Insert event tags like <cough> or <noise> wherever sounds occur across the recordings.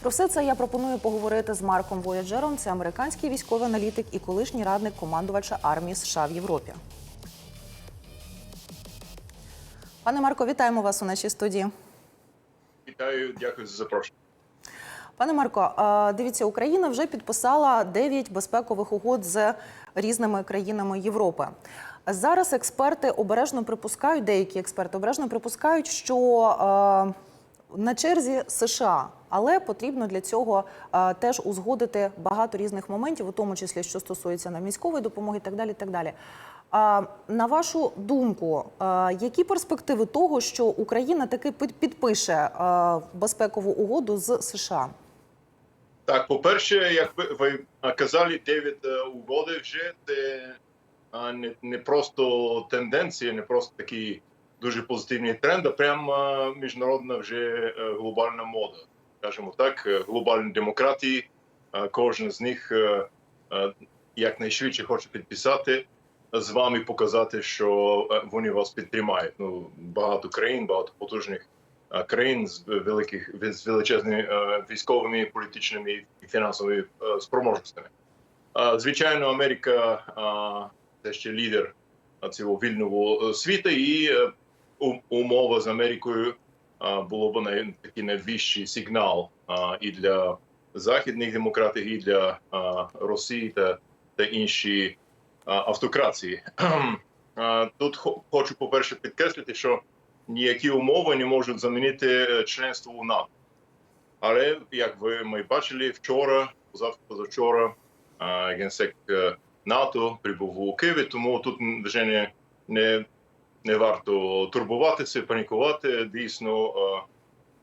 Про все це я пропоную поговорити з Марком Вояджером. Це американський військовий аналітик і колишній радник командувача армії США в Європі. Пане Марко, вітаємо вас у нашій студії. Вітаю, дякую за запрошення. Пане Марко, дивіться, Україна вже підписала 9 безпекових угод з різними країнами Європи. Зараз експерти обережно припускають, деякі експерти обережно припускають, що на черзі США, але потрібно для цього е, теж узгодити багато різних моментів, у тому числі що стосується нам військової допомоги, і так далі. Так далі. А, на вашу думку, е, які перспективи того, що Україна таки під- підпише е, безпекову угоду з США? Так, по-перше, як ви, ви казали, Девід е, угоди вже це а, не, не просто тенденція, не просто такий дуже позитивний тренд, прямо міжнародна вже е, глобальна мода. Скажімо так, е, глобальні демократії, кожен з них е, якнайшвидше хоче підписати з вами, показати, що вони вас підтримають. Ну багато країн, багато потужних країн з великих з величезними військовими, політичними і фінансовими спроможностями. Звичайно, Америка це ще лідер цього вільного світу, і умова з Америкою було б такий найвищий сигнал і для західних демократів, і для Росії та, та інші автократії. <clears throat> Е, Тут хочу, по-перше, підкреслити, що ніякі умови не можуть замінити е, членство у НАТО. Але як ви ми бачили вчора, завтра позавчора, генсек е, НАТО прибув у Києві, тому тут вже не, не, не варто турбуватися, панікувати. Дійсно, е,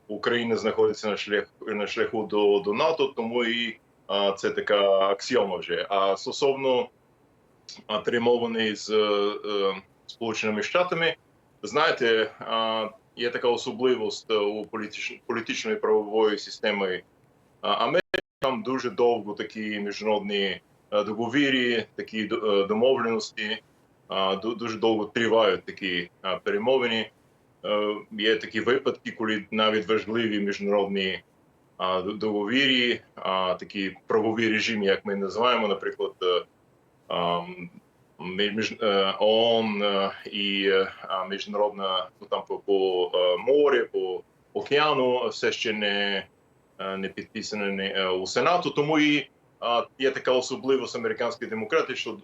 Україна знаходиться на шляху на шляху до, до НАТО, тому і е, це така аксіома вже. А стосовно перемовини з е, Сполученими Штатами, знаєте, є така особливість у політич, політичної правової системи Америки. Там дуже довго такі міжнародні договірі, такі до- домовленості дуже довго тривають такі перемовини. Е, Є такі випадки, коли навіть важливі міжнародні договірі, такі правові режими, як ми називаємо, наприклад, е, е, ООН і міжнародна ну там по, по морі, по океану все ще не, не підписане не, у Сенату. Тому і є така особливість американської демократії, що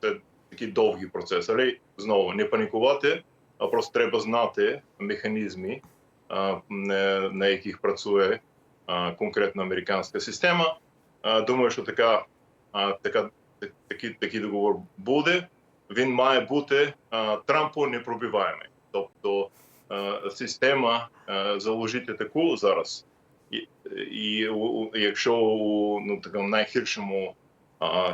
це такий довгий процес. Але знову не панікувати, а просто треба знати механізми, на, на яких працює конкретно американська система. Думаю, що така, така такий, такий договор буде, він має бути е, Трампу непробиваємий. Тобто е, система е, заложити таку зараз, і, і якщо у ну, такому найгіршому е,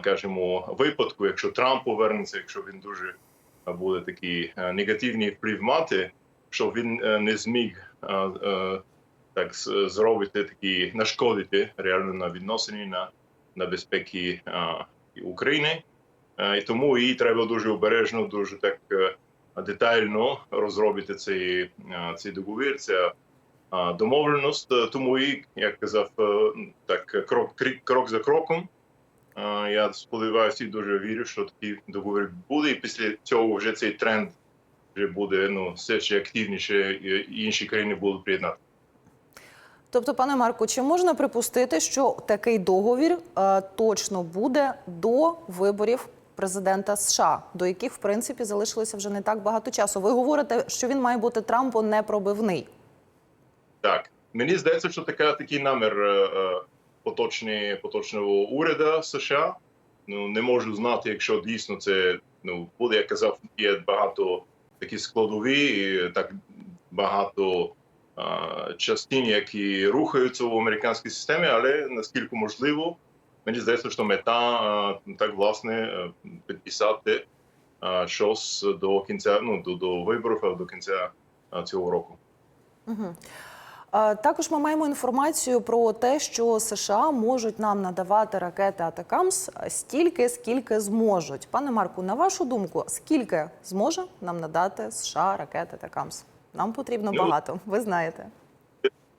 кажемо, випадку, якщо Трамп повернеться, якщо він дуже е, буде такий е, негативний вплив мати, що він е, не зміг так зробити такі нашкодити реально на відносині на, на безпеки. України, і тому їй треба дуже обережно, дуже так детально розробити цей, цей договір, ця домовленість. Тому і як казав, так крок крок за кроком. Е, Я сподіваюся і дуже вірю, що такий договір буде, і після цього вже цей тренд вже буде ну все ще активніше, і інші країни будуть приєднати. Тобто, пане Марку, чи можна припустити, що такий договір е, точно буде до виборів президента США, до яких в принципі залишилося вже не так багато часу? Ви говорите, що він має бути Трампу непробивний. Так, мені здається, що така такий намір е, поточний, поточного уряду США. Ну не можу знати, якщо дійсно це ну буде, як казав, є багато такі складові, і так багато е, частин, які рухаються в американській системі, але наскільки можливо, мені здається, що мета так власне е, підписати щось до кінця, ну до, до виборів, а до кінця цього року. Угу. Також ми маємо інформацію про те, що США можуть нам надавати ракети Атакамс стільки, скільки зможуть. Пане Марку, на вашу думку, скільки зможе нам надати США ракети Атакамс? Нам потрібно Ну, багато, ви знаєте.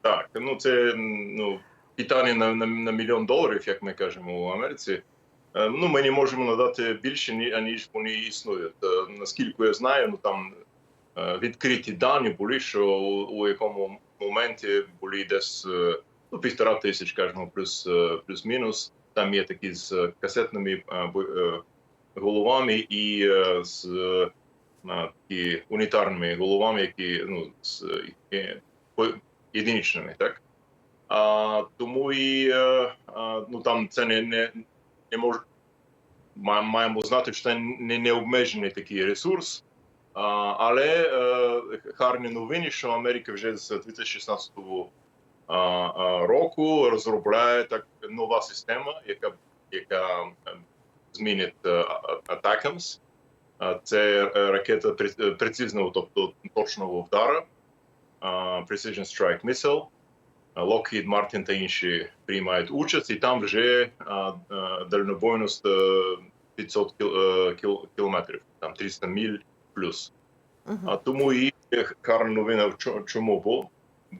Так, ну це ну питання на, на, на мільйон доларів, як ми кажемо у Америці. Е, Ну, ми не можемо надати більше, ні- аніж вони існують. Е, Наскільки я знаю, ну там е, відкриті дані були, що у, у якому моменті були десь е, ну, півтора тисяч, кажемо, плюс, е, плюс-мінус. Там є такі з касетними е, головами і з такі унітарними головами, які ну, з єдиничними, так? А, тому і ну, там це не, не, не може. ма- Маємо знати, що це не необмежений такий ресурс. Але е, гарні новини, що Америка вже з 2016 а, а, року розробляє так нова система, яка, яка е, змінить е, Атакамс. Це ракета прецизного, тобто точного вдара, Precision Strike Missile. Lockheed Martin та інші приймають участь, і там вже дальнобойність е, 500 кіл, е, кіл, кілометрів, там 300 міль плюс. А тому і гарна новина в чому бо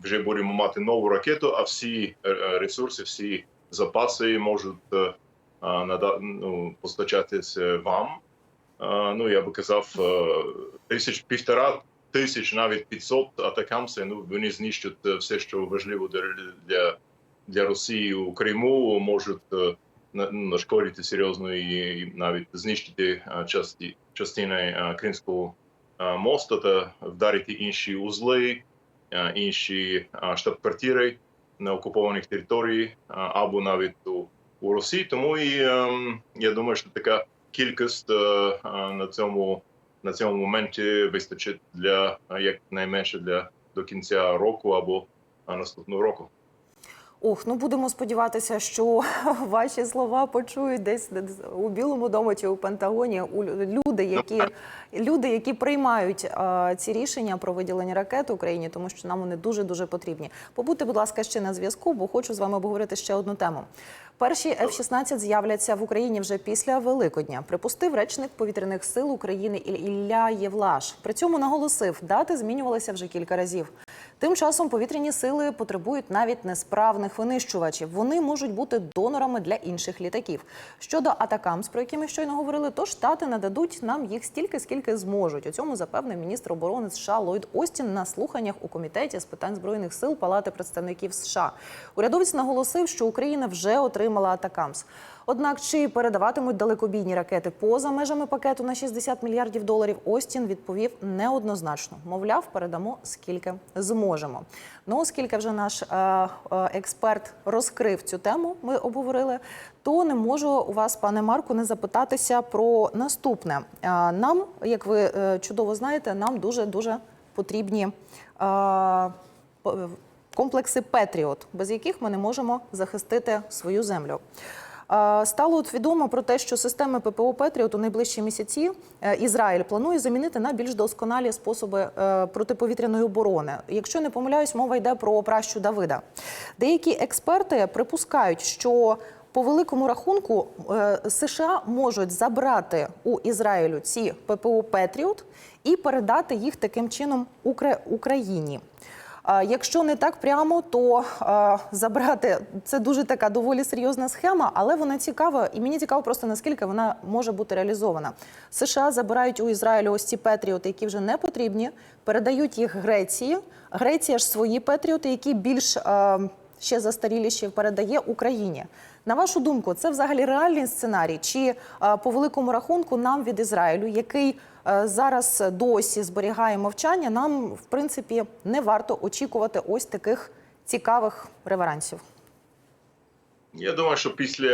вже будемо мати нову ракету, а всі е, е, ресурси, всі запаси можуть е, а, нада, ну, постачатися вам. А, Ну я би казав, тисяч півтора тисяч, навіть 500 атакамси. Ну вони знищать все, що важливо для, для, Росії у Криму, можуть ну, нашкодити серйозно і, навіть знищити часті, частини е, Кримського е, мосту та вдарити інші узли, е, інші штаб-квартири на окупованих територіях е, або навіть у, Росії. Тому і я думаю, що така кількість на цьому на цьому моменті вистачить для е, якнайменше для до кінця року або наступного року. Ох, ну будемо сподіватися, що <laughs> ваші слова почують десь у Білому домі чи у Пентагоні у люди, які люди, які приймають а, ці рішення про виділення ракет Україні, тому що нам вони дуже дуже потрібні. Побудьте, будь ласка, ще на зв'язку, бо хочу з вами обговорити ще одну тему. Перші F-16 з'являться в Україні вже після Великодня. Припустив речник повітряних сил України Ілля Євлаш. При цьому наголосив, дати змінювалися вже кілька разів. Тим часом повітряні сили потребують навіть несправних винищувачів. Вони можуть бути донорами для інших літаків. Щодо атакамс, про які ми щойно говорили, то штати нададуть нам їх стільки, скільки зможуть. У цьому запевнив міністр оборони США Ллойд Остін на слуханнях у комітеті з питань збройних сил Палати представників США. Урядовець наголосив, що Україна вже отримала атакамс. Однак чи передаватимуть далекобійні ракети поза межами пакету на 60 мільярдів доларів, Остін відповів неоднозначно. Мовляв, передамо скільки зможемо. Ну, оскільки вже наш е, е, експерт розкрив цю тему, ми обговорили, то не можу у вас, пане Марку, не запитатися про наступне. Е, нам, як ви чудово знаєте, нам дуже дуже потрібні. Комплекси Петріот, без яких ми не можемо захистити свою землю. Е, Стало от відомо про те, що системи ППО Петріот у найближчі місяці е, Ізраїль планує замінити на більш досконалі способи е, протиповітряної оборони. Якщо не помиляюсь, мова йде про пращу Давида. Деякі експерти припускають, що по великому рахунку США можуть забрати у Ізраїлю ці ППО Петріот і передати їх таким чином Україні. Якщо не так прямо, то забрати це дуже така доволі серйозна схема, але вона цікава, і мені цікаво просто наскільки вона може бути реалізована. США забирають у Ізраїлю ось ці петріоти, які вже не потрібні, передають їх Греції. Греція ж свої петріоти, які більш ще застаріліші, передає Україні. На вашу думку, це взагалі реальний сценарій? Чи по великому рахунку нам від Ізраїлю, який зараз досі зберігає мовчання, нам в принципі не варто очікувати ось таких цікавих реверансів? Я думаю, що після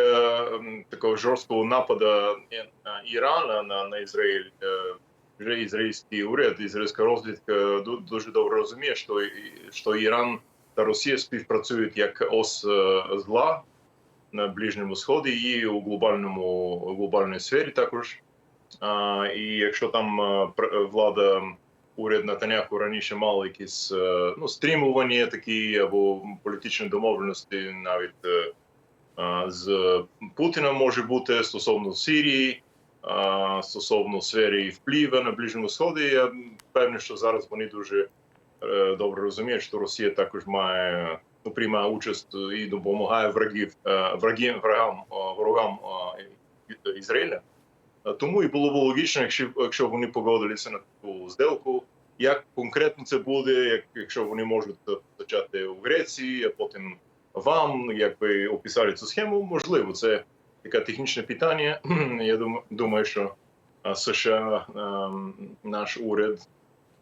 ем, такого жорсткого нападу е, Ірана на, на Ізраїль е, вже ізраїльський уряд, ізраїльська розвідка ду- дуже добре розуміє, що, що Іран та Росія співпрацюють як ос е, зла на Ближньому Сході і у глобальному у глобальній сфері також. І якщо там е, влада уряд Натаняху раніше мав якісь е, ну, стримування такі або політичні домовленості навіть. е, з Путіним може бути стосовно Сирії, стосовно сфері впливу на Ближньому Сході. Я певний, що зараз вони дуже е, добре розуміють, що Росія також має ну, приймає участь і допомагає врагів, е, врагів, е, ворогам е, Ізраїля. Е, Тому і було б логічно, якщо, якщо вони погодилися на таку зділку. Як конкретно це буде, як, якщо вони можуть почати у Греції, а потім вам, як ви описали цю схему, можливо, це таке технічне питання. <clears throat> Я думаю, що США, ем, наш уряд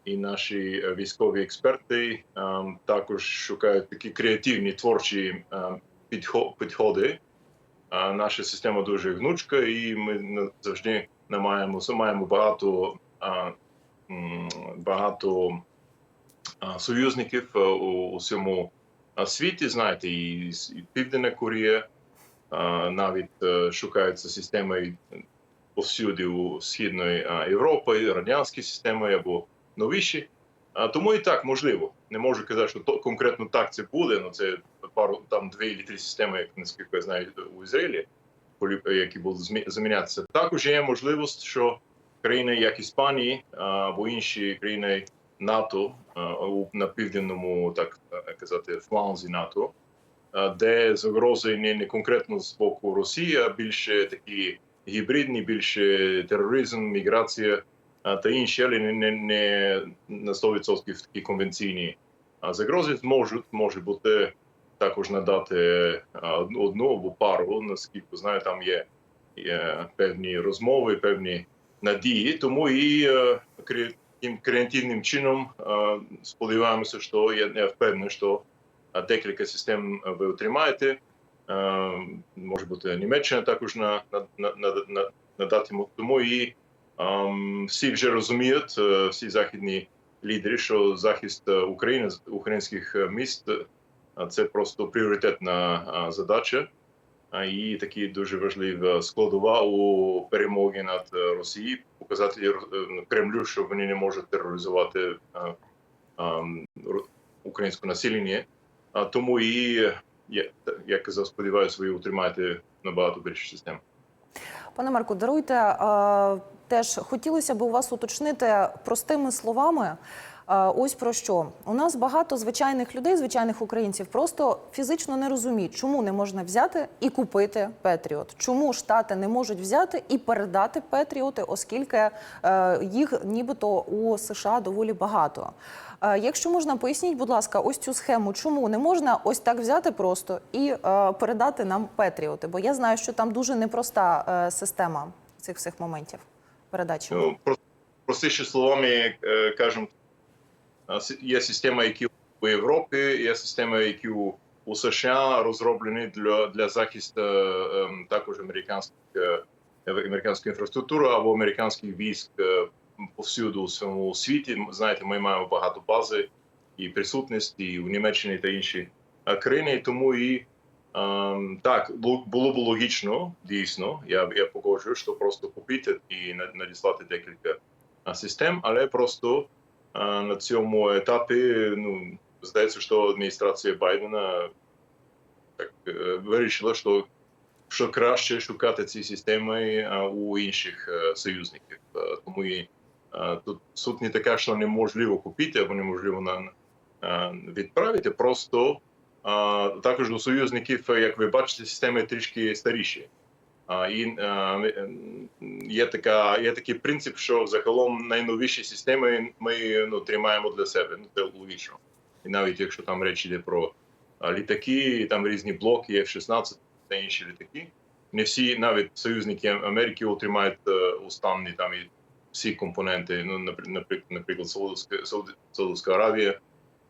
і наші е, військові експерти також шукають такі креативні творчі підходи. Наша система дуже гнучка, і ми завжди не маємо, маємо багато, багато союзників е, у, всьому світі. Знаєте, і, Південна Корея навіть е, шукаються системи повсюди у Східної Європи, радянські системи або новіші. Тому і так можливо. Не можу казати, що то конкретно так це буде. Ну це пару там дві чи три системи, наскільки я знаю, у Ізраїлі, які будуть змі- замінятися. Також є можливість, що країни, як Іспанії або інші країни НАТО на південному, так е, казати, фланзі НАТО, де загрози не, конкретно з боку Росії, а більше такі гібридні, більше тероризм, міграція та інші, але не, не, не на 100% такі конвенційні загрози зможуть може бути також надати одну одну або пару, наскільки знаю, там є, є певні розмови, певні надії. Тому і е, таким креативним чином е, сподіваємося, що я, впевнений, що е, декілька систем ви отримаєте. Е, Може бути Німеччина також на, на, на, на, на, надати тому і ем, всі вже розуміють, е, всі західні лідери, що захист е, України, українських е, міст е, це просто пріоритетна задача, і такі дуже важлива складова у перемоги над е, Росією, показати е, Кремлю, що вони не можуть тероризувати українське населення. А тому і я, казав, сподіваюся, ви утримаєте набагато більше систем. Пане Марку, даруйте теж хотілося б у вас уточнити простими словами. Ось про що у нас багато звичайних людей, звичайних українців, просто фізично не розуміють, чому не можна взяти і купити Петріот. Чому штати не можуть взяти і передати Петріоти, оскільки е, їх нібито у США доволі багато. Е, Якщо можна, поясніть, будь ласка, ось цю схему, чому не можна ось так взяти просто і е, передати нам Петріоти? Бо я знаю, що там дуже непроста система цих всіх моментів передачі. Ну, словами кажемо, є система, які у Європі, є система, які у, у США розроблені для, для захисту е, ем, також американських е, американської інфраструктури або американських військ е, повсюду у всьому світі. Знаєте, ми маємо багато бази і присутності і в Німеччині та інші е, країни, тому і Ем, так, бу- було б логічно, дійсно. Я, я погоджую, що просто купити і на- надіслати декілька систем, але просто на цьому етапі ну, здається, що адміністрація Байдена так е, вирішила, що, що краще шукати ці системи у інших е, союзників. Е, Тому і тут суть не така, що неможливо купити або неможливо на, відправити, просто. Також у союзників, як ви бачите, системи трішки старіші. І ми- ем, є, така, є такий принцип, що загалом найновіші системи ми ну, тримаємо для себе. Ну, це логічно. І навіть якщо там речі йде про літаки, там різні блоки, F-16 та інші літаки, не всі, навіть союзники Америки, отримають е, останні там і всі компоненти. Ну, напри- наприклад, наприклад, Саудовська, Сауд- Аравія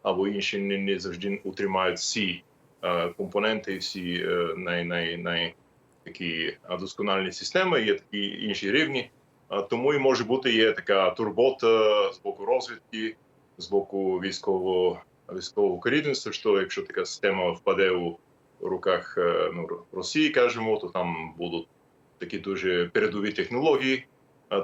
або інші не, завжди утримають всі е, компоненти, всі е, най, най, най такі доскональні системи, є такі інші рівні. Тому і може бути є така турбота з боку розвідки, з боку військового військового керівництва, що якщо така система впаде у руках е, ну, Росії, кажемо, то там будуть такі дуже передові технології.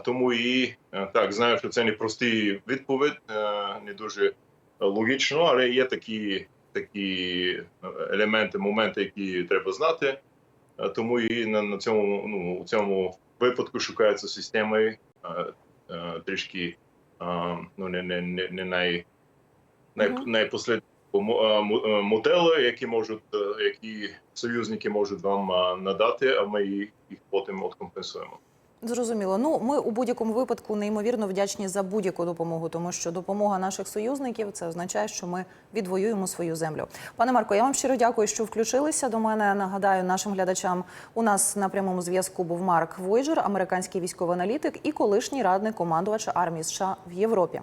Тому і е, так знаю, що це не простий відповідь, е, не дуже логічно, але є такі, такі елементи, моменти, які треба знати. Е, Тому і на, на цьому ну у цьому випадку шукаються системи е, е, трішки ну не, не, не, не най, най, найпослід, модели, які можуть, які союзники можуть вам надати, а ми їх їх потім откомпенсуємо. Зрозуміло. Ну, ми у будь-якому випадку неймовірно вдячні за будь-яку допомогу, тому що допомога наших союзників це означає, що ми відвоюємо свою землю. Пане Марко, я вам щиро дякую, що включилися до мене. Нагадаю нашим глядачам. У нас на прямому зв'язку був Марк Войджер, американський військовий аналітик і колишній радник командувача армії США в Європі.